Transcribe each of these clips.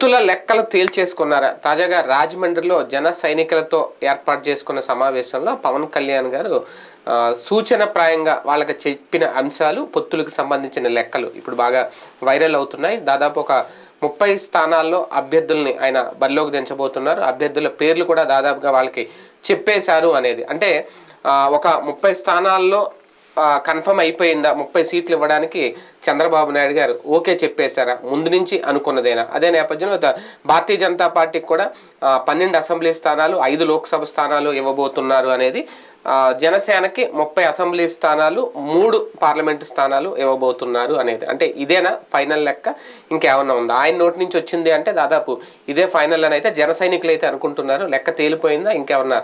పొత్తుల లెక్కలు తేల్చేసుకున్నారా? తాజాగా రాజమండ్రిలో జన సైనికులతో ఏర్పాటు చేసుకున్న సమావేశంలో పవన్ కళ్యాణ్ గారు సూచన ప్రాయంగా వాళ్ళకి చెప్పిన అంశాలు పొత్తులకు సంబంధించిన లెక్కలు ఇప్పుడు బాగా వైరల్ అవుతున్నాయి. దాదాపు ఒక ముప్పై స్థానాల్లో అభ్యర్థుల్ని ఆయన బరిలోకి దించబోతున్నారు. అభ్యర్థుల పేర్లు కూడా దాదాపుగా వాళ్ళకి చెప్పేశారు అనేది. అంటే ఒక ముప్పై స్థానాల్లో కన్ఫర్మ్ అయిపోయిందా? ముప్పై సీట్లు ఇవ్వడానికి చంద్రబాబు నాయుడు గారు ఓకే చెప్పేశారా? ముందు నుంచి అనుకున్నదేనా? అదే నేపథ్యంలో భారతీయ జనతా పార్టీకి కూడా పన్నెండు అసెంబ్లీ స్థానాలు ఐదు లోక్సభ స్థానాలు ఇవ్వబోతున్నారు అనేది జనసేనకి ముప్పై అసెంబ్లీ స్థానాలు మూడు పార్లమెంటు స్థానాలు ఇవ్వబోతున్నారు అనేది. అంటే ఇదేనా ఫైనల్ లెక్క? ఇంకేమన్నా ఉందా? ఆయన నోటి నుంచి వచ్చింది అంటే దాదాపు ఇదే ఫైనల్ అని అయితే జన సైనికులు అయితే అనుకుంటున్నారు. లెక్క తేలిపోయిందా? ఇంకేమన్నా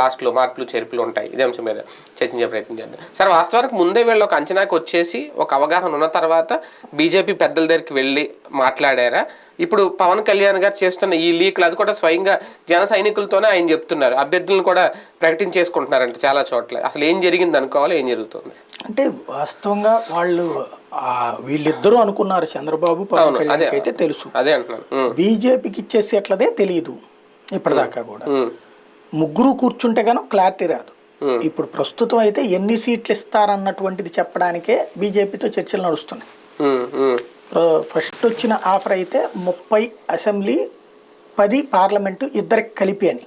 లాస్ట్లో మార్పులు చేర్పులు ఉంటాయి? ఇదే అంశం మీద చర్చించే ప్రయత్నం చేద్దాం. సార్ వాస్తవానికి ముందే వీళ్ళు ఒక అంచనాకి వచ్చేసి ఒక అవగాహన ఉన్న తర్వాత బీజేపీ పెద్దల దగ్గరికి వెళ్ళి మాట్లాడారా? ఇప్పుడు పవన్ కళ్యాణ్ గారు చేస్తున్న ఈ లీక్లు అది కూడా స్వయంగా జన సైనికులతోనే ఆయన చెప్తున్నారు. అభ్యర్థులను కూడా ప్రకటించేసుకుంటున్నారంట చాలా చోట్ల. అసలు ఏం జరిగింది అనుకోవాలి ఏం జరుగుతుంది? అంటే వాస్తవంగా వాళ్ళు వీళ్ళిద్దరూ అనుకున్నారు చంద్రబాబు పవన్ కళ్యాణ్ అయితే తెలుసు. అదే అంటున్నాను. బీజేపీకి ఇచ్చే సీట్లదే తెలియదు ఇప్పటిదాకా కూడా. ముగ్గురు కూర్చుంటే గాను క్లారిటీ రాదు. ఇప్పుడు ప్రస్తుతం అయితే ఎన్ని సీట్లు ఇస్తారన్నటువంటిది చెప్పడానికే బీజేపీతో చర్చలు నడుస్తున్నాయి. ఫస్ట్ వచ్చిన ఆఫర్ అయితే ముప్పై అసెంబ్లీ పది పార్లమెంటు ఇద్దరికి కలిపి అని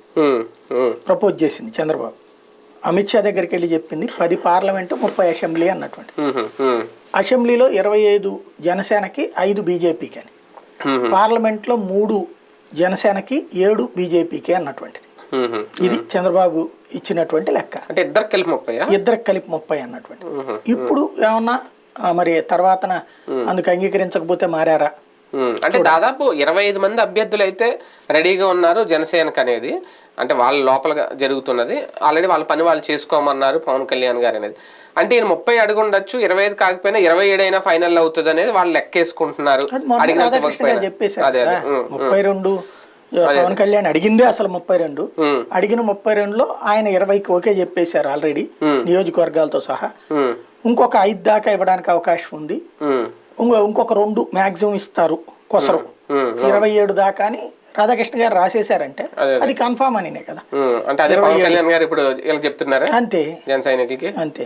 ప్రపోజ్ చేసింది చంద్రబాబు. అమిత్ షా దగ్గరికి వెళ్ళి చెప్పింది పది పార్లమెంటు ముప్పై అసెంబ్లీ అన్నటువంటి. అసెంబ్లీలో ఇరవై ఐదు జనసేనకి ఐదు బీజేపీకి అని. పార్లమెంట్లో మూడు జనసేనకి ఏడు బీజేపీకి అన్నటువంటిది. ఇది చంద్రబాబు ఇచ్చినటువంటి లెక్క. అంటే ఇద్దరు కలిపి ముప్పయా? ఇద్దరికి కలిపి ముప్పై అన్నటువంటి. ఇప్పుడు ఏమన్నా మరి తర్వాతన అందుకు అంగీకరించకపోతే మారారా? అంటే దాదాపు ఇరవై ఐదు మంది అభ్యర్థులు అయితే రెడీగా ఉన్నారు జనసేనకు అనేది. అంటే వాళ్ళ లోపల జరుగుతున్నది. ఆల్రెడీ వాళ్ళ పని వాళ్ళు చేసుకోమన్నారు పవన్ కళ్యాణ్ గారు అనేది. అంటే ఈయన ముప్పై అడుగు ఉండొచ్చు ఇరవై ఐదు కాకపోయినా ఇరవై ఏడు అయినా ఫైనల్ అవుతుంది అనేది వాళ్ళు లెక్కేసుకుంటున్నారు. అదే ఉమ్, ముప్పై రెండు పవన్ కళ్యాణ్ అడిగిందే అసలు ముప్పై రెండు. ఉమ్, అడిగిన ముప్పై రెండులో ఆయన ఇరవైకి ఓకే చెప్పేశారు ఆల్రెడీ నియోజకవర్గాలతో సహా. ఉమ్, ఇంకొక ఐదు దాకా ఇవ్వడానికి అవకాశం ఉంది. ఇంకొక రెండు మాక్సిమం ఇస్తారు కొసరు. ఇరవై ఏడు దాకా అని రాధాకృష్ణ గారు రాసేశారంటే అది కన్ఫామ్ అనినే కదా. అంటే అదే పవన్ కళ్యాణ్ గారు ఇప్పుడు వీళ్ళకి చెప్తున్నారా? అంతే. జన సైనికులకి? అంతే.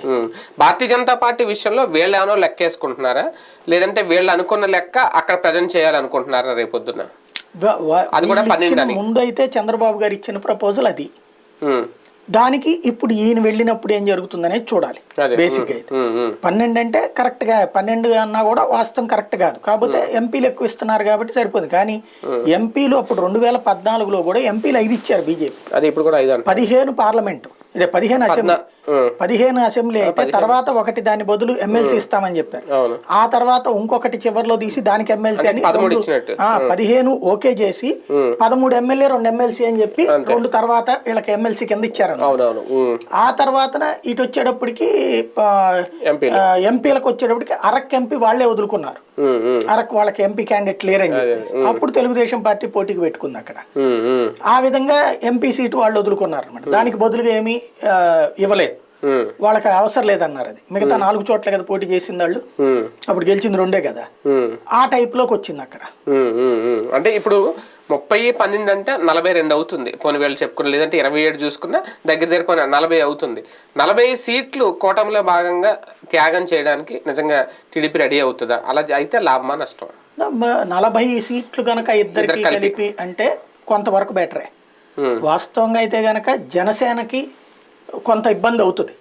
భారతీయ జనతా పార్టీ విషయంలో వీళ్ళు ఏమైనా లెక్కేసుకుంటున్నారా? లేదంటే వీళ్ళు అనుకున్న లెక్క అక్కడ ప్రజెంట్ చేయాలనుకుంటున్నారా రేపొద్దున? అది కూడా పన్నెండు. ముందు అయితే చంద్రబాబు గారు ఇచ్చిన ప్రపోజల్ అది దానికి ఇప్పుడు ఈయన వెళ్ళినప్పుడు ఏం జరుగుతుందనేది చూడాలి. బేసిక్ అయితే. పన్నెండు అంటే కరెక్ట్గా పన్నెండు అన్నా కూడా వాస్తవం కరెక్ట్ కాదు. కాకపోతే ఎంపీలు ఎక్కువ ఇస్తున్నారు కాబట్టి సరిపోతుంది కానీ ఎంపీలు అప్పుడు రెండు వేల పద్నాలుగులో కూడా ఎంపీలు ఐదు ఇచ్చారు బీజేపీ. ఇప్పుడు కూడా పదిహేను పార్లమెంటు. ఇదే పదిహేను అసెంబ్లీ. పదిహేను అసెంబ్లీ అయితే తర్వాత ఒకటి దాని బదులు ఎమ్మెల్సీ ఇస్తామని చెప్పారు. ఆ తర్వాత ఇంకొకటి చివరిలో తీసి దానికి ఎమ్మెల్సీ అని పదిహేను ఓకే చేసి పదమూడు ఎమ్మెల్యే రెండు ఎమ్మెల్సీ అని చెప్పి రెండు తర్వాత వీళ్ళకి ఎమ్మెల్సీ కింద ఇచ్చారు. అవునవును. ఆ తర్వాతన ఇటు వచ్చేటప్పటికి ఎంపీలకు వచ్చేటప్పటికి అరక్ ఎంపీ వాళ్ళే వదులుకున్నారు. అరక్ వాళ్ళకి ఎంపీ క్యాండిడేట్ లేరని చెప్పేసి. అప్పుడు తెలుగుదేశం పార్టీ పోటీకి పెట్టుకుంది అక్కడ. ఆ విధంగా ఎంపీ సీటు వాళ్ళు వదులుకున్నారు అనమాట దానికి బదులుగా ఏమీ ఇవ్వలేదు. వాళ్ళకి అవసరం లేదన్నారు అది. మిగతా నాలుగు చోట్ల కదా పోటీ చేసింది వాళ్ళు. అప్పుడు గెలిచింది రెండే కదా. ఆ టైప్లోకి వచ్చింది అక్కడ. అంటే ఇప్పుడు ముప్పై పన్నెండు అంటే నలభై రెండు అవుతుంది. పోనీ వేలు చెప్పుకుని లేదంటే ఇరవై ఏడు చూసుకున్నా దగ్గర దగ్గర పోనీ నలభై అవుతుంది. నలభై సీట్లు కూటమిలో భాగంగా త్యాగం చేయడానికి నిజంగా టీడీపీ రెడీ అవుతుందా? అలా అయితే లాభమా నష్టం నలభై సీట్లు గనక ఇద్దరికి కలిపి. అంటే కొంతవరకు బెటరే. వాస్తవంగా అయితే గనక జనసేనకి కొంత ఇబ్బంది అవుతుంది.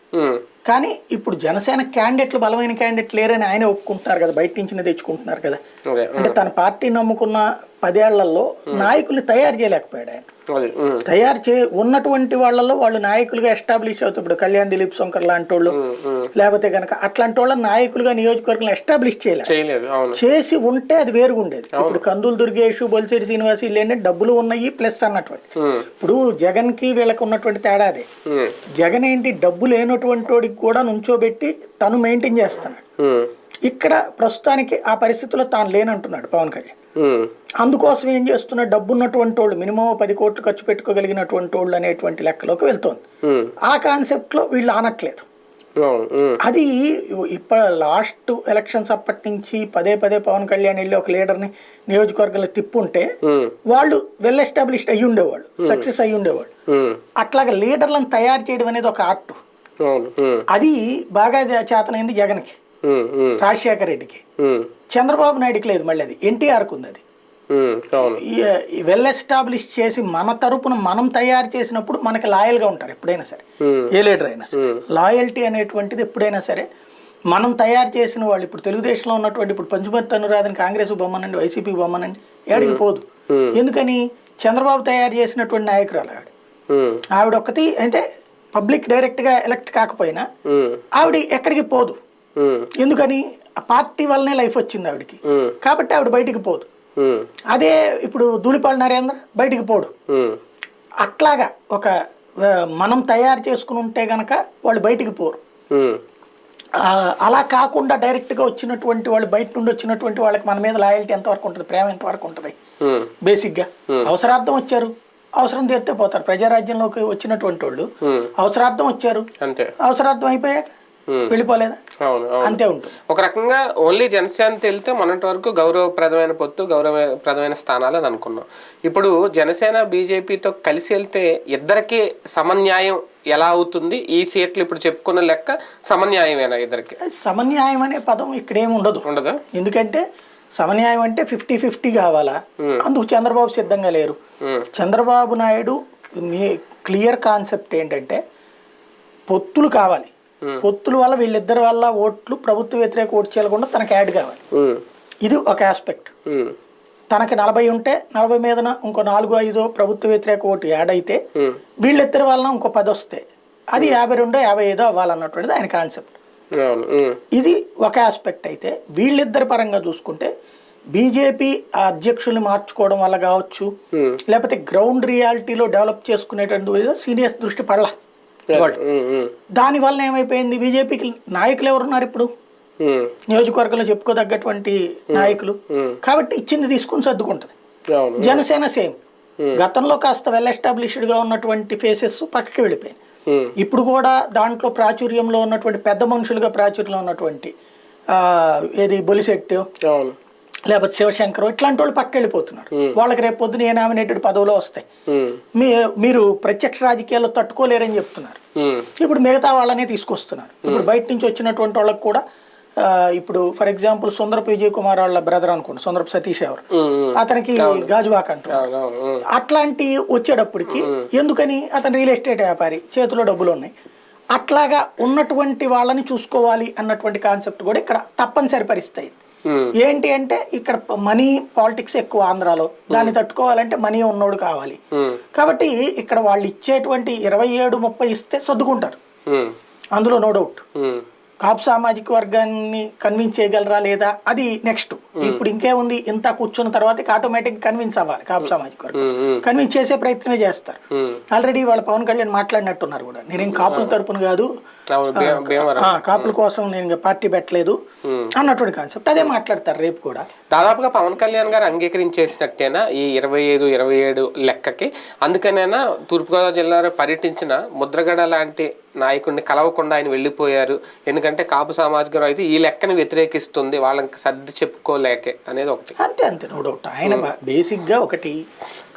కానీ ఇప్పుడు జనసేన క్యాండిడేట్లు బలమైన క్యాండిడేట్ లేరని ఆయన ఒప్పుకుంటున్నారు కదా బయట నుంచి తెచ్చుకుంటున్నారు కదా. అంటే తన పార్టీ నమ్ముకున్న పదేళ్ళలో నాయకుల్ని తయారు చేయలేకపోయాడు ఆయన. తయారు చే ఉన్నటువంటి వాళ్ళలో వాళ్ళు నాయకులుగా ఎస్టాబ్లిష్ అవుతారు. ఇప్పుడు కళ్యాణ్ దిలీప్ శంకర్ లాంటి వాళ్ళు. లేకపోతే కనుక అట్లాంటి వాళ్ళ నాయకులుగా నియోజకవర్గంలో ఎస్టాబ్లిష్ చేయలేదు చేసి ఉంటే అది వేరుగా ఉండేది ఇప్పుడు కందులు దుర్గేష్ బొలిశెట్టి శ్రీనివాస్ ఏంటంటే డబ్బులు ఉన్నాయి ప్లస్ అన్నటువంటి. ఇప్పుడు జగన్కి వీళ్ళకి ఉన్నటువంటి తేడా అదే. జగన్ ఏంటి డబ్బు లేనటువంటి కూడా నుంచోబెట్టి తను మెయింటైన్ చేస్తున్నాడు ఇక్కడ ప్రస్తుతానికి ఆ పరిస్థితిలో తాను లేనంటున్నాడు పవన్ కళ్యాణ్. అందుకోసం ఏం చేస్తున్నాడు? డబ్బు ఉన్నటువంటి వాళ్ళు మినిమం పది కోట్లు ఖర్చు పెట్టుకోగలిగినటువంటి వాళ్ళు అనేటువంటి లెక్కలోకి వెళ్తోంది. ఆ కాన్సెప్ట్లో వీళ్ళు ఆనట్లేదు. అది ఇప్పుడు లాస్ట్ ఎలక్షన్స్ అప్పటి నుంచి పదే పదే పవన్ కళ్యాణ్ వెళ్ళి ఒక లీడర్ని నియోజకవర్గంలో తిప్పుంటే వాళ్ళు వెల్ ఎస్టాబ్లిష్డ్ అయ్యి ఉండేవాళ్ళు సక్సెస్ అయ్యి ఉండేవాళ్ళు అట్లాగా లీడర్లను తయారు చేయడం అనేది ఒక ఆర్ట్. అది బాగా చేతనైంది జగన్కి. రాజశేఖర రెడ్డికి. చంద్రబాబు నాయుడుకి లేదు మళ్ళీ అది. ఎన్టీఆర్కి ఉంది అది. వెల్ ఎస్టాబ్లిష్ చేసి మన తరపున మనం తయారు చేసినప్పుడు మనకి లాయల్గా ఉంటారు ఎప్పుడైనా సరే. ఏ లీడర్ అయినా సరే. లాయల్టీ అనేటువంటిది ఎప్పుడైనా సరే మనం తయారు చేసిన వాళ్ళు ఇప్పుడు తెలుగుదేశంలో ఉన్నటువంటి ఇప్పుడు పంచుమర్తి అనురాధని కాంగ్రెస్ బొమ్మనండి వైసీపీ బొమ్మనండి ఏడికి పోదు. ఎందుకని? చంద్రబాబు తయారు చేసినటువంటి నాయకురాలు ఆవిడ. ఆవిడ ఒక్కటి అంటే పబ్లిక్ డైరెక్ట్గా ఎలక్ట్ కాకపోయినా ఆవిడ ఎక్కడికి పోదు. ఎందుకని? పార్టీ వల్లనే లైఫ్ వచ్చింది ఆవిడకి. కాబట్టి ఆవిడ బయటికి పోదు. అదే ఇప్పుడు ధూళిపాల నరేంద్ర బయటికి పోడు. అట్లాగా ఒక మనం తయారు చేసుకుని ఉంటే గనక వాళ్ళు బయటికి పోరు. అలా కాకుండా డైరెక్ట్గా వచ్చినటువంటి వాళ్ళు బయట నుండి వచ్చినటువంటి వాళ్ళకి మన మీద లాయల్టీ ఎంతవరకు ఉంటుంది? ప్రేమ ఎంతవరకు ఉంటుంది? బేసిక్గా అవసరార్థం వచ్చారు. అవసరం తీరితే పోతారు. ప్రజారాజ్యంలోకి వచ్చినటువంటి వాళ్ళు అవసరార్థం వచ్చారు. అంతే. అవసరార్థం అయిపోయాక వెళ్ళిపోలేదా? అంతే ఉంటుంది. ఒక రకంగా ఓన్లీ జనసేన వెళ్తే మొన్నటి వరకు గౌరవప్రదమైన పొత్తు గౌరవప్రదమైన స్థానాలు అని అనుకున్నాం. ఇప్పుడు జనసేన బీజేపీతో కలిసి వెళ్తే ఇద్దరికి సమన్యాయం ఎలా అవుతుంది? ఈ సీట్లు ఇప్పుడు చెప్పుకున్న లెక్క సమన్యాయమేనా ఇద్దరికి? సమన్యాయం అనే పదం ఇక్కడేమి ఉండదు. ఉండదా? ఎందుకంటే సమన్యాయం అంటే ఫిఫ్టీ ఫిఫ్టీ కావాలా. అందుకు చంద్రబాబు సిద్ధంగా లేరు. చంద్రబాబు నాయుడు క్లియర్ కాన్సెప్ట్ ఏంటంటే పొత్తులు కావాలి. పొత్తుల వల్ల వీళ్ళిద్దరి వల్ల ఓట్లు ప్రభుత్వ వ్యతిరేక ఓటు చేయకుండా తనకు యాడ్ కావాలి. ఇది ఒక ఆస్పెక్ట్ తనకి నలభై ఉంటే నలభై మీదన ఇంకో నాలుగు ఐదో ప్రభుత్వ వ్యతిరేక ఓటు యాడ్ అయితే వీళ్ళిద్దరి వలన ఇంకో పది వస్తాయి. అది యాభై రెండో యాభై ఐదో అవ్వాలన్నటువంటిది ఆయన కాన్సెప్ట్ ఇది ఒక ఆస్పెక్ట్ అయితే వీళ్ళిద్దరి పరంగా చూసుకుంటే బీజేపీ అధ్యక్షుల్ని మార్చుకోవడం వల్ల కావచ్చు లేకపోతే గ్రౌండ్ రియాలిటీలో డెవలప్ చేసుకునేటువంటి సీనియర్స్ దృష్టి పడల. దాని వల్ల ఏమైపోయింది? బీజేపీకి నాయకులు ఎవరున్నారు ఇప్పుడు? నియోజకవర్గంలో చెప్పుకోదగ్గటువంటి నాయకులు. కాబట్టి ఇచ్చింది తీసుకుని సర్దుకుంటుంది. జనసేన సేమ్ గతంలో కాస్త వెల్ ఎస్టాబ్లిష్డ్గా ఉన్నటువంటి ఫేసెస్ పక్కకి వెళ్ళిపోయాయి ఇప్పుడు కూడా దాంట్లో ప్రాచుర్యంలో ఉన్నటువంటి పెద్ద మనుషులుగా ప్రాచుర్యంలో ఉన్నటువంటి ఆ, ఏది బొలిశెట్టి లేకపోతే శివశంకర్ ఇట్లాంటి వాళ్ళు పక్క వెళ్ళిపోతున్నారు. వాళ్ళకి రేపు పొద్దున ఏ నామినేటెడ్ పదవులో వస్తాయి. ఉమ్, మీ మీరు ప్రత్యక్ష రాజకీయాల్లో తట్టుకోలేరని చెప్తున్నారు. ఇప్పుడు మిగతా వాళ్ళనే తీసుకొస్తున్నారు. ఇప్పుడు బయట నుంచి వచ్చినటువంటి వాళ్ళకి కూడా ఇప్పుడు ఫర్ ఎగ్జాంపుల్ సుందరపు విజయ్ కుమార్ వాళ్ళ బ్రదర్ అనుకోండి సుందరపు సతీష్ ఎవరు? అతనికి గాజువాక అంటారు. అట్లాంటి వచ్చేటప్పటికి ఎందుకని? అతను రియల్ ఎస్టేట్ వ్యాపారి చేతిలో డబ్బులు ఉన్నాయి. అట్లాగా ఉన్నటువంటి వాళ్ళని చూసుకోవాలి అన్నటువంటి కాన్సెప్ట్ కూడా ఇక్కడ తప్పనిసరి పరిస్థితి ఏంటి అంటే ఇక్కడ మనీ పాలిటిక్స్ ఎక్కువ ఆంధ్రాలో. దాన్ని తట్టుకోవాలంటే మనీ ఉన్నోడు కావాలి. కాబట్టి ఇక్కడ వాళ్ళు ఇచ్చేటువంటి ఇరవై ఏడు ముప్పై ఇస్తే సర్దుకుంటారు. అందులో నో డౌట్ కాపు సామాజిక వర్గాన్ని కన్విన్స్ చేయగలరా లేదా? అది నెక్స్ట్ ఇప్పుడు ఇంకేముంది? ఇంత కూర్చున్న తర్వాత ఆటోమేటిక్ కన్విన్స్ అవ్వాలి కాపు సామాజిక వర్గం. కన్విన్స్ చేసే ప్రయత్నమే చేస్తారు. ఆల్రెడీ వాళ్ళ పవన్ కళ్యాణ్ మాట్లాడినట్టున్నారు కూడా. నేనేం కాపుల తరపున కాదు. కాపుల కోసం నేను పార్టీ పెట్టలేదు. అన్నటువంటి కాన్సెప్ట్. అదే మాట్లాడతారు రేపు కూడా. దాదాపుగా పవన్ కళ్యాణ్ గారు అంగీకరించేసినట్టేనా ఈ ఇరవై ఐదు ఇరవై ఏడు లెక్కకి? అందుకనేనా తూర్పుగోదావరి జిల్లాలో పర్యటించిన ముద్రగడ లాంటి నాయకుడిని కలవకుండా ఆయన వెళ్ళిపోయారు. ఎందుకంటే కాపు సామాజిక అయితే ఈ లెక్కని వ్యతిరేకిస్తుంది వాళ్ళకి సర్ది చెప్పుకోలేకే అనేది ఒకటి. అంతే అంతే నో డౌట్ ఆయన బేసిక్గా ఒకటి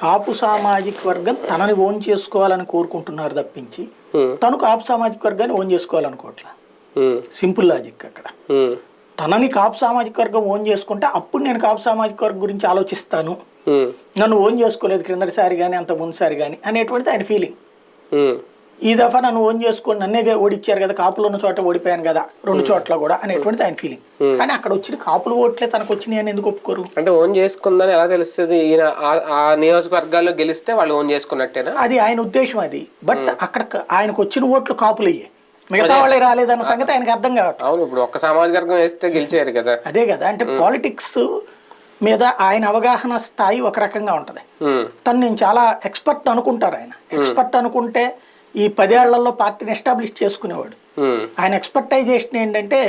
కాపు సామాజిక వర్గం తనని ఓన్ చేసుకోవాలని కోరుకుంటున్నారు తప్పించి తను కాపు సామాజిక వర్గాన్ని ఓన్ చేసుకోవాలనుకోవట్లా. సింపుల్ లాజిక్ అక్కడ. ఉమ్, తనని కాపు సామాజిక వర్గం ఓన్ చేసుకుంటే అప్పుడు నేను కాపు సామాజిక వర్గం గురించి ఆలోచిస్తాను. నన్ను ఓన్ చేసుకోలేదు క్రిందటిసారి కానీ అంత ముందుసారి కానీ అనేటువంటిది ఆయన ఫీలింగ్ ఈ దఫా నన్ను ఓన్ చేసుకొని నన్నే ఓడిచ్చారు కదా కాపులు ఉన్న చోట ఓడిపోయాను కదా రెండు చోట్ల కూడా అనేటువంటిది ఆయన ఫీలింగ్ కానీ అక్కడ వచ్చిన కాపులు ఓట్లే తనకు వచ్చినాయి అని ఎందుకు ఒప్పుకోరు? అంటే ఓన్ చేసుకుందని ఎలా తెలుస్తుంది? ఈయన ఆ- నియోజకవర్గాల్లో గెలిస్తే వాళ్ళు ఓన్ చేసుకున్నట్టేనా? అది ఆయన ఉద్దేశం అది. బట్ అక్కడ ఆయనకు వచ్చిన ఓట్లు కాపులు అయ్యాయి మిగతా వాళ్ళే రాలేదన్న సంగతి ఆయనకు అర్థం కావట్లేదు అవును ఇప్పుడు ఒక్క సామాజిక వర్గం వేస్తే గెలిచారు కదా. అదే కదా. అంటే పాలిటిక్స్ మీద ఆయన అవగాహన స్థాయి ఒక రకంగా ఉంటుంది. తను నేను చాలా ఎక్స్పర్ట్ అనుకుంటారు ఆయన. ఎక్స్పర్ట్ అనుకుంటే ఈ పదేళ్ళలో పార్టీని ఎస్టాబ్లిష్ చేసుకునేవాడు. ఆయన ఎక్స్పర్టైజేషన్ ఏంటంటే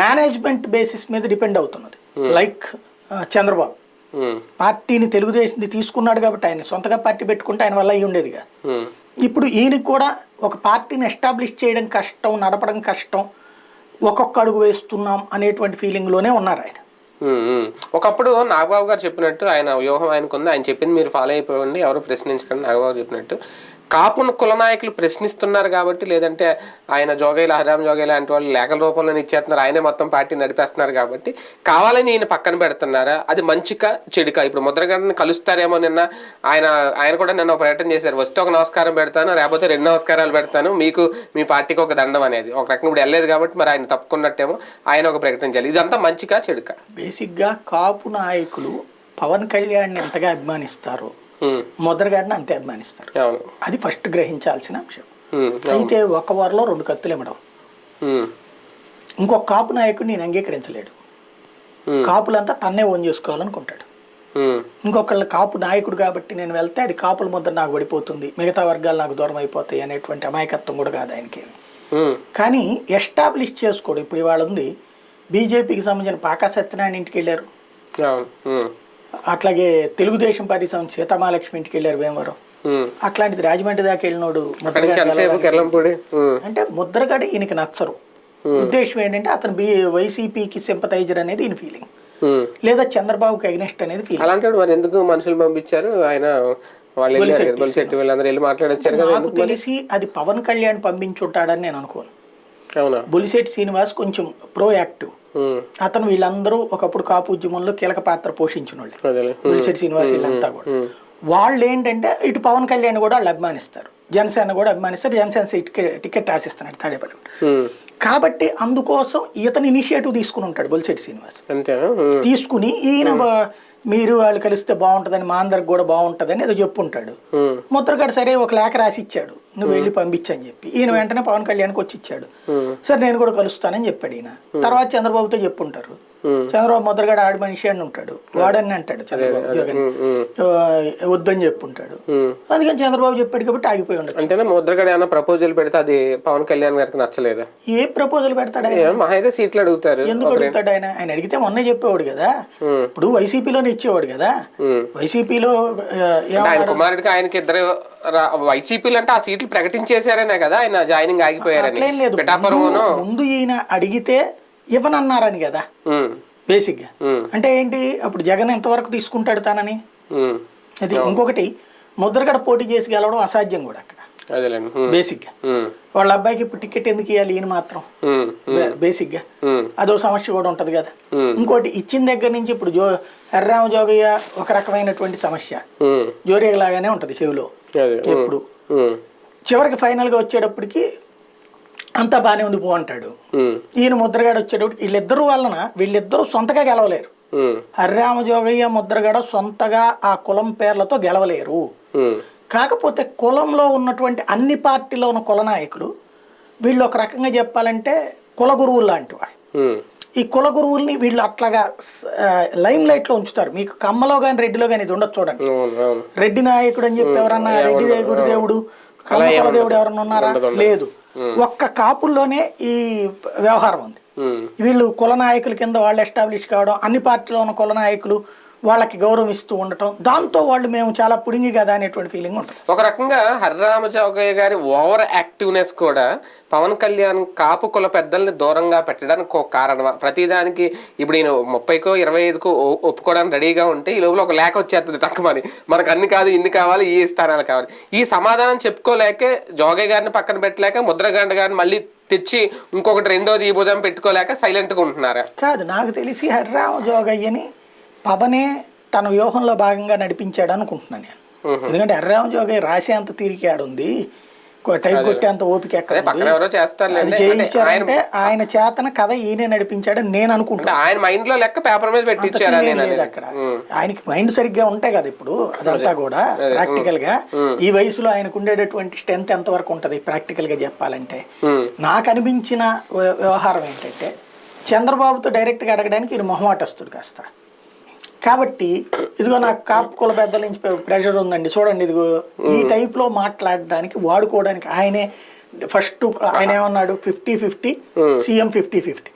మేనేజ్మెంట్ బేసిస్ మీద డిపెండ్ అవుతున్నది. లైక్ చంద్రబాబు. పార్టీని తెలుగుదేశం తీసుకున్నాడు కాబట్టి ఆయన సొంతగా పార్టీ పెట్టుకుంటే ఆయన వల్ల అయ్యి ఉండేదిగా. ఇప్పుడు ఈయనకి కూడా ఒక పార్టీని ఎస్టాబ్లిష్ చేయడం కష్టం నడపడం కష్టం ఒక్కొక్క అడుగు వేస్తున్నాం అనేటువంటి ఫీలింగ్లోనే ఉన్నారు ఆయన. ఒకప్పుడు నాగబాబు గారు చెప్పినట్టు ఆయన వ్యూహం ఆయనకు ఉంది ఆయన చెప్పింది మీరు ఫాలో అయిపోండి ఎవరు ప్రశ్నించకండి నాగబాబు చెప్పినట్టు. కాపును కుల నాయకులు ప్రశ్నిస్తున్నారు కాబట్టి లేదంటే ఆయన జోగైల హరామ్ జోగైల లాంటి వాళ్ళు లేఖల రూపంలో ఇచ్చేస్తున్నారు ఆయనే మొత్తం పార్టీ నడిపేస్తున్నారు కాబట్టి కావాలని ఈయన పక్కన పెడుతున్నారా? అది మంచిక చెడుక? ఇప్పుడు ముద్రగడని కలుస్తారేమో నిన్న ఆయన ఆయన కూడా నిన్న ఒక ప్రకటన చేశారు. వస్తే ఒక నమస్కారం పెడతాను లేకపోతే రెండు నమస్కారాలు పెడతాను. మీకు మీ పార్టీకి ఒక దండం అనేది. ఒక రకంగా ఇప్పుడు వెళ్ళలేదు కాబట్టి మరి ఆయన తప్పుకున్నట్టేమో ఆయన ఒక ప్రకటన చేయాలి. ఇదంతా మంచిక చెడుక? బేసిక్గా కాపు నాయకులు పవన్ కళ్యాణ్ని ఎంతగా అభిమానిస్తారో ముద్రగడని అంతే అభిమానిస్తారు. అది ఫస్ట్ గ్రహించాల్సిన అంశం. ఉమ్, అయితే ఒక వరలో రెండు కత్తులు ఇవ్వడం. ఉమ్, ఇంకొక కాపు నాయకుడు నేను అంగీకరించలేడు. కాపులంతా తన్నే ఓన్ చేసుకోవాలనుకుంటాడు. ఇంకొకళ్ళ కాపు నాయకుడు కాబట్టి నేను వెళ్తే అది కాపుల ముద్ర నాకు పడిపోతుంది మిగతా వర్గాలు నాకు దూరం అయిపోతాయి అనేటువంటి అమాయకత్వం కూడా కాదు ఆయనకి. కానీ ఎస్టాబ్లిష్ చేసుకోడు. ఇప్పుడు ఇవాళ ఉంది. బీజేపీకి సంబంధించిన పాకా సత్యనారాయణ ఇంటికి వెళ్ళారు. అట్లాగే తెలుగుదేశం పార్టీ సంబంధించి సీతామహాలక్ష్మి ఇంటికి వెళ్ళారు భీమవరం. అట్లాంటిది రాజమండ్రి దాకా వెళ్ళినోడు అంటే ముద్రగడ ఈయనకి నచ్చరు. ఉద్దేశం ఏంటంటే అతను బి వైసీపీకి సింపతైజర్ అనేది ఈయన ఫీలింగ్. లేదా చంద్రబాబుకి అగ్నెస్ట్ అనేది ఫీలింగ్ అలాంటి ఎందుకు మనుషులు పంపించారు? ఆయన నాకు తెలిసి అది పవన్ కళ్యాణ్ పంపించుంటాడని నేను అనుకోను. బొలిశెట్టి శ్రీనివాస్ కొంచెం ప్రో యాక్టివ్ అతను వీళ్ళందరూ ఒకప్పుడు కాపు ఉద్యమంలో కీలక పాత్ర పోషించిన వాళ్ళు బొలిశెట్టి శ్రీనివాస్ వీళ్ళంతా కూడా. వాళ్ళు ఏంటంటే ఇటు పవన్ కళ్యాణ్ కూడా వాళ్ళు అభిమానిస్తారు. జనసేన కూడా అభిమానిస్తారు. జనసేన టికెట్ ఆశిస్తున్నాడు తాడేపల్లి. కాబట్టి అందుకోసం ఇతను ఇనిషియేటివ్ తీసుకుని ఉంటాడు బొలిశెట్టి శ్రీనివాస్. తీసుకుని ఈయన మీరు వాళ్ళు కలిస్తే బాగుంటుందని మా అందరికి కూడా బాగుంటుందని ఏదో చెప్పుంటాడు. ముద్రగడ సరే ఒక లేఖ రాసి ఇచ్చాడు నువ్వు వెళ్ళి పంపించని చెప్పి. ఈయన వెంటనే పవన్ కళ్యాణ్కి వచ్చి ఇచ్చాడు. సరే నేను కూడా కలుస్తానని చెప్పాడు ఈయన. తర్వాత చంద్రబాబుతో చెప్పుంటారు. చంద్రబాబు ముద్రగడ ఆడి మనిషి అని ఉంటాడు. వాడని అంటాడు చంద్రబాబు జగన్. ఆ, వద్దని చెప్పుంటాడు. అందుకని చంద్రబాబు చెప్పాడు కాబట్టి ఆగిపోయి ఉండదు అంతేనా? ముద్రగడ ఏమైనా ప్రపోజల్ పెడితే అది పవన్ కళ్యాణ్ గారికి నచ్చలేదా? ఏ ప్రపోజల్ పెడతాడు ఆయన? ఏం మహా అయితే సీట్లు అడుగుతారు. ఎందుకు అడుగుతాడు ఆయన? ఆయన అడిగితే మొన్నే చెప్పేవాడు కదా. ఇప్పుడు వైసీపీలోనే ఇచ్చేవాడు కదా. వైసీపీలో అంటే ఆయన కుమారుడికి ఆయనకి ఇద్దరు వైసీపీలు అంటే ఆ సీట్లు ప్రకటించేశారనే కదా ఆయన జాయినింగ్ ఆగిపోయారని. అట్లేం లేదు. ముందు ఈయన అడిగితే ఇవ్వనన్నారని కదా బేసిక్గా అంటే ఏంటి? అప్పుడు జగన్ ఎంతవరకు తీసుకుంటాడు తానని. అది ఇంకొకటి ముద్రగడ పోటీ చేసి గెలవడం అసాధ్యం కూడా అక్కడ. బేసిక్గా వాళ్ళ అబ్బాయికి ఇప్పుడు టికెట్ ఎందుకు ఇవ్వాలి ఈయన మాత్రం? బేసిక్గా అదో సమస్య కూడా ఉంటుంది కదా. ఇంకోటి ఇచ్చిన దగ్గర నుంచి ఇప్పుడు జో ఎర్రామ జోగయ్య ఒక రకమైనటువంటి సమస్య. ఉమ్. జోరియా లాగానే ఉంటుంది చెవిలో. ఎప్పుడు? చివరికి ఫైనల్గా వచ్చేటప్పటికి అంతా బాగానే ఉంది పో అంటాడు. ఈయన ముద్రగాడ వచ్చేటప్పుడు వీళ్ళిద్దరూ వలన వీళ్ళిద్దరూ సొంతగా గెలవలేరు. ఉమ్, హరిరామ జోగయ్య ముద్రగడ సొంతగా ఆ కులం పేర్లతో గెలవలేరు. కాకపోతే కులంలో ఉన్నటువంటి అన్ని పార్టీలో ఉన్న కుల నాయకులు వీళ్ళు ఒక రకంగా చెప్పాలంటే కుల గురువులు లాంటి వాళ్ళు ఈ కుల గురువుల్ని వీళ్ళు అట్లాగా లైమ్ లైట్లో ఉంచుతారు. మీకు కమ్మలో కానీ రెడ్డిలో కానీ ఇది ఉండదు చూడండి. రెడ్డి నాయకుడు అని చెప్పి ఎవరన్నా రెడ్డి గురుదేవుడు కమ్మ దేవుడు ఎవరన్నా ఉన్నారా? లేదు. ఒక్క కాపుల్లోనే ఈ వ్యవహారం ఉంది. వీళ్ళు కుల నాయకుల కింద వాళ్ళు ఎస్టాబ్లిష్ కావడం అన్ని పార్టీలో ఉన్న కుల నాయకులు వాళ్ళకి గౌరవం ఇస్తూ ఉండటం. దాంతో వాళ్ళు మేము చాలా పుడింగి కదా అనేటువంటి ఫీలింగ్ ఉంటుంది. ఒక రకంగా హరిరామ చౌకయ్య గారి ఓవర్ యాక్టివ్నెస్ కూడా పవన్ కళ్యాణ్ కాపు కుల పెద్దల్ని దూరంగా పెట్టడానికి ఒక కారణమా? ప్రతిదానికి ఇప్పుడు ఈయన ముప్పైకో ఇరవై ఐదుకో ఒప్పుకోవడానికి రెడీగా ఉంటే ఈ లోపల ఒక లేఖ వచ్చేస్తుంది తక్కువని మనకు అన్ని కాదు ఇన్ని కావాలి ఈ స్థానాలు కావాలి. ఈ సమాధానం చెప్పుకోలేకే జోగయ్య గారిని పక్కన పెట్టలేక ముద్రగండ గారిని మళ్ళీ తెచ్చి ఇంకొకటి రెండోది ఈ భుజం పెట్టుకోలేక సైలెంట్గా ఉంటున్నారా? కాదు నాకు తెలిసి హరిరామ జోగయ్యని పవనే తన వ్యూహంలో భాగంగా నడిపించాడు అనుకుంటున్నాను నేను. ఎందుకంటే హరిరామ జోగయ్య రాసేంత తీరిక ఉంది టైప్ కొట్టేంత ఓపిక ఎక్కడ అదే ఉంది? పక్కన ఎవరో చేస్తారులేండి అది అంటే ఆయన చేయించారంటే ఆయన చేతన కథ ఈయనే నడిపించాడని నేను అనుకుంటున్నాను. అంటే ఆయన మైండ్లో లెక్క పేపర్ మీద పెట్టించారా. అక్కడ. ఆయనకి మైండ్ సరిగ్గా ఉంటాయి కదా ఇప్పుడు అదంతా కూడా ప్రాక్టికల్గా ఈ వయసులో ఆయనకు ఉండేటటువంటి స్ట్రెంత్ ఎంత వరకు ఉంటది ప్రాక్టికల్గా చెప్పాలంటే నాకు అనిపించిన వ్య- వ్యవహారం ఏంటంటే చంద్రబాబుతో డైరెక్ట్గా అడగడానికి ఈయన మొహమాటస్తుడు కాస్త. కాబట్టి ఇదిగో నాకు కాపు కుల పెద్దల నుంచి ప్రెషర్ ఉందండి. చూడండి ఇదిగో ఈ టైప్లో మాట్లాడడానికి వాడుకోవడానికి ఆయనే ఫస్ట్ ఆయన ఏమన్నాడు? Fifty fifty CM fifty fifty.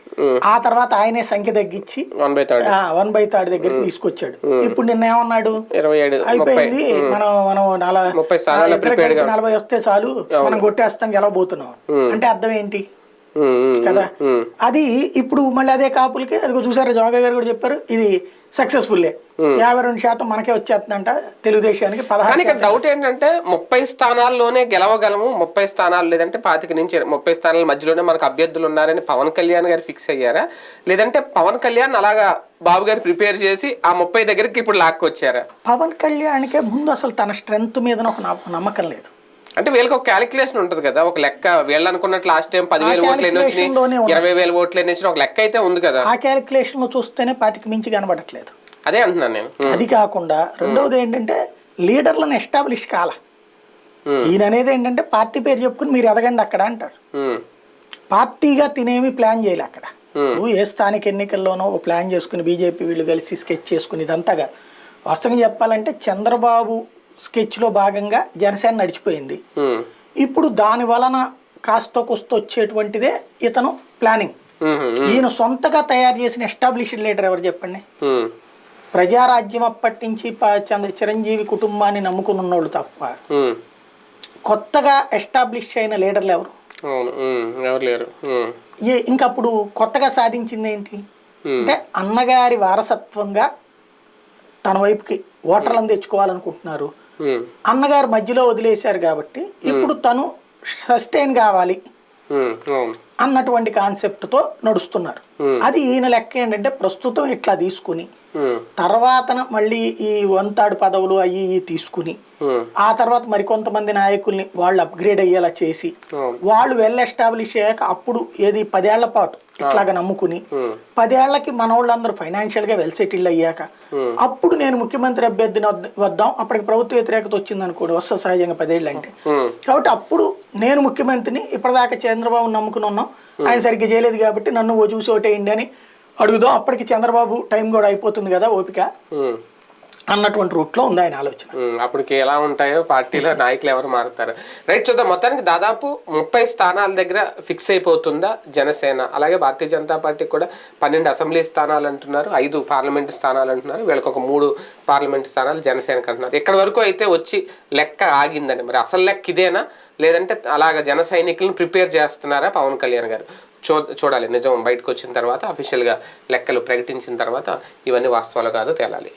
ఆ తర్వాత ఆయనే సంఖ్య తగ్గించి one by third. One by third దగ్గరికి తీసుకొచ్చాడు. ఇప్పుడు నిన్న ఏమన్నాడు? ఇరవై ఏడు ముప్పై. అయిపోయింది మనం మనం నలభై వస్తే చాలు. మనం కొట్టేస్తాం గెలవబోతున్నాం. అంటే అర్థం ఏంటి? కదా? అది ఇప్పుడు మళ్ళీ అదే కాపులకి అది చూసారు జోగా గారు కూడా చెప్పారు ఇది సక్సెస్ఫుల్లే. యాభై రెండు శాతం మనకే వచ్చేస్తుందంట తెలుగుదేశానికి పదహారు డౌట్ ఏంటంటే ముప్పై స్థానాల్లోనే గెలవగలము ముప్పై స్థానాలు లేదంటే పాతిక నుంచి ముప్పై స్థానాల మధ్యలోనే మనకు అభ్యర్థులు ఉన్నారని పవన్ కళ్యాణ్ గారు ఫిక్స్ అయ్యారా? లేదంటే పవన్ కళ్యాణ్ అలాగా బాబు గారు ప్రిపేర్ చేసి ఆ ముప్పై దగ్గరికి ఇప్పుడు లాక్కొచ్చారా? పవన్ కళ్యాణ్కే ముందు అసలు తన స్ట్రెంగ్త్ మీద ఒక నమ్మ- నమ్మకం లేదు. అంటే వీళ్ళకి ఒక క్యాలిక్యులేషన్ ఉంటుంది కదా ఒక లెక్క. వీళ్ళు అనుకున్నట్లు లాస్ట్ టైం పదివేల ఓట్లు ఎన్ని వచ్చినాయి. ఇరవై వేల ఓట్లు ఎన్ని వచ్చినాయి? ఒక లెక్క అయితే ఉంది కదా. ఆ క్యాలిక్యులేషన్ చూస్తేనే పాతికి మించి కనబడట్లేదు. అదే అంటున్నాను నేను. అది కాకుండా రెండవది ఏంటంటే లీడర్లను ఎస్టాబ్లిష్ కాల. ఈయన అనేది ఏంటంటే పార్టీ పేరు చెప్పుకుని మీరు ఎదగండి అక్కడ అంటాడు. పార్టీగా తినేమి ప్లాన్ చేయాలి అక్కడ. నువ్వు ఏ స్థానిక ఎన్నికల్లోనో ప్లాన్ చేసుకుని బీజేపీ వీళ్ళు కలిసి స్కెచ్ చేసుకుని ఇదంతా కాదు. వాస్తవంగా చెప్పాలంటే చంద్రబాబు స్కెచ్లో భాగంగా జనసేన నడిచిపోయింది. ఇప్పుడు దాని వలన కాస్త కొస్త వచ్చేటువంటిదే ఇతను ప్లానింగ్ ఈయన సొంతగా తయారు చేసిన ఎస్టాబ్లిష్డ్ లీడర్ ఎవరు చెప్పండి? ప్రజారాజ్యం అప్పటి నుంచి చిరంజీవి కుటుంబాన్ని నమ్ముకుని ఉన్నోళ్ళు తప్ప కొత్తగా ఎస్టాబ్లిష్ అయిన లీడర్లు ఎవరు? ఎవరు లేరు. ఇంకప్పుడు కొత్తగా సాధించింది ఏంటి. అంటే అన్నగారి వారసత్వంగా తన వైపుకి ఓటర్లను తెచ్చుకోవాలనుకుంటున్నారు. అన్నగారు మధ్యలో వదిలేశారు కాబట్టి ఇప్పుడు తను సస్టైన్ కావాలి అన్నటువంటి కాన్సెప్ట్తో నడుస్తున్నారు. అది ఈయన లెక్క ఏంటంటే ప్రస్తుతం ఇట్లా తీసుకుని తర్వాతన మళ్ళీ ఈ వంతాడు పదవులు అవి ఇవి తీసుకుని ఆ. తర్వాత మరికొంతమంది నాయకుల్ని వాళ్ళు అప్గ్రేడ్ అయ్యేలా చేసి వాళ్ళు వెల్ ఎస్టాబ్లిష్ అయ్యాక అప్పుడు ఏది పదేళ్ళ పాటు ఇట్లాగా నమ్ముకుని పదేళ్ళకి మన వాళ్ళందరూ ఫైనాన్షియల్గా వెల్ సెటిల్ అయ్యాక. అప్పుడు నేను ముఖ్యమంత్రి అభ్యర్థిని వద్ద- అప్పటికి ప్రభుత్వ వ్యతిరేకత వచ్చింది అనుకోండి వస్తా సహజంగా పదేళ్ళు అంటే కాబట్టి అప్పుడు నేను ముఖ్యమంత్రిని ఇప్పటిదాకా చంద్రబాబు నమ్ముకుని ఉన్నాం. ఆయన సరిగ్గా చేయలేదు కాబట్టి నన్ను ఓ చూసి ఓటేయండి అని అడుగుదాం. అప్పటికి చంద్రబాబు టైం కూడా అయిపోతుంది కదా ఓపిక. అన్నటువంటి రూట్లో ఉంది ఆయన ఆలోచన అప్పటికి ఎలా ఉంటాయో పార్టీలో నాయకులు ఎవరు మారుతారు. రైట్ చూద్దాం. మొత్తానికి దాదాపు ముప్పై స్థానాల దగ్గర ఫిక్స్ అయిపోతుందా జనసేన? అలాగే భారతీయ జనతా పార్టీ కూడా పన్నెండు అసెంబ్లీ స్థానాలు అంటున్నారు ఐదు పార్లమెంట్ స్థానాలు అంటున్నారు వీళ్ళకి ఒక మూడు పార్లమెంట్ స్థానాలు జనసేనకి అంటున్నారు. ఇక్కడ వరకు అయితే వచ్చి లెక్క ఆగిందండి. మరి అసలు లెక్క ఇదేనా? లేదంటే అలాగ జన సైనికులను ప్రిపేర్ చేస్తున్నారా పవన్ కళ్యాణ్ గారు? చూ చూడాలి. నిజం బయటకు వచ్చిన తర్వాత అఫీషియల్గా లెక్కలు ప్రకటించిన తర్వాత ఇవన్నీ వాస్తవాలు కాదు తేలాలి.